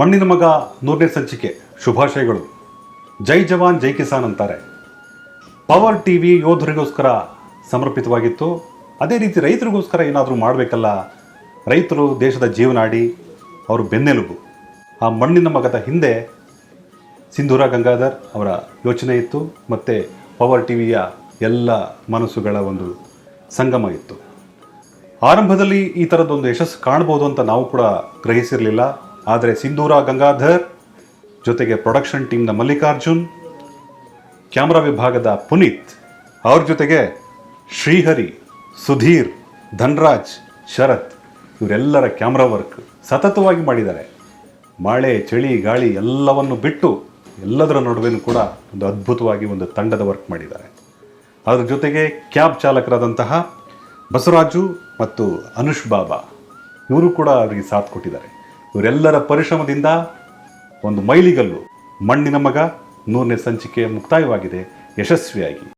ಮಣ್ಣಿನ ಮಗ ನೂರನೇ ಸಂಚಿಕೆ. ಶುಭಾಶಯಗಳು. ಜೈ ಜವಾನ್, ಜೈ ಕಿಸಾನ್ ಅಂತಾರೆ. ಪವರ್ ಟಿ ವಿ ಯೋಧರಿಗೋಸ್ಕರ ಸಮರ್ಪಿತವಾಗಿತ್ತು. ಅದೇ ರೀತಿ ರೈತರಿಗೋಸ್ಕರ ಏನಾದರೂ ಮಾಡಬೇಕಲ್ಲ. ರೈತರು ದೇಶದ ಜೀವನಾಡಿ ಅವರು ಬೆನ್ನೆಲುಬು. ಆ ಮಣ್ಣಿನ ಮಗದ ಹಿಂದೆ ಸಿಂಧೂರ ಗಂಗಾಧರ್ ಅವರ ಯೋಚನೆ ಇತ್ತು. ಮತ್ತು ಪವರ್ ಟಿ ವಿಯ ಎಲ್ಲ ಮನಸ್ಸುಗಳ ಒಂದು ಸಂಗಮ ಇತ್ತು. ಆರಂಭದಲ್ಲಿ ಈ ಥರದ್ದೊಂದು ಯಶಸ್ಸು ಕಾಣ್ಬೋದು ಅಂತ ನಾವು ಕೂಡ ಗ್ರಹಿಸಿರಲಿಲ್ಲ. ಆದರೆ ಸಿಂಧೂರ ಗಂಗಾಧರ್ ಜೊತೆಗೆ ಪ್ರೊಡಕ್ಷನ್ ಟೀಮ್ನ ಮಲ್ಲಿಕಾರ್ಜುನ್ ಕ್ಯಾಮ್ರಾ ವಿಭಾಗದ ಪುನೀತ್, ಅವ್ರ ಜೊತೆಗೆ ಶ್ರೀಹರಿ, ಸುಧೀರ್, ಧನ್ರಾಜ್, ಶರತ್ ಇವರೆಲ್ಲರ ಕ್ಯಾಮ್ರಾ ವರ್ಕ್ ಸತತವಾಗಿ ಮಾಡಿದ್ದಾರೆ. ಮಳೆ, ಚಳಿ, ಗಾಳಿ ಎಲ್ಲವನ್ನು ಬಿಟ್ಟು ಎಲ್ಲದರ ನಡುವೆ ಕೂಡ ಒಂದು ಅದ್ಭುತವಾಗಿ ಒಂದು ತಂಡದ ವರ್ಕ್ ಮಾಡಿದ್ದಾರೆ. ಅದರ ಜೊತೆಗೆ ಕ್ಯಾಬ್ ಚಾಲಕರಾದಂತಹ ಬಸವರಾಜು ಮತ್ತು ಅನುಷ್ ಬಾಬಾ ಇವರು ಕೂಡ ಅವರಿಗೆ ಸಾಥ್ ಕೊಟ್ಟಿದ್ದಾರೆ. ಇವರೆಲ್ಲರ ಪರಿಶ್ರಮದಿಂದ ಒಂದು ಮೈಲಿಗಲ್ಲು ಮಣ್ಣಿನ ಮಗ ನೂರನೇ ಸಂಚಿಕೆ ಮುಕ್ತಾಯವಾಗಿದೆ ಯಶಸ್ವಿಯಾಗಿ.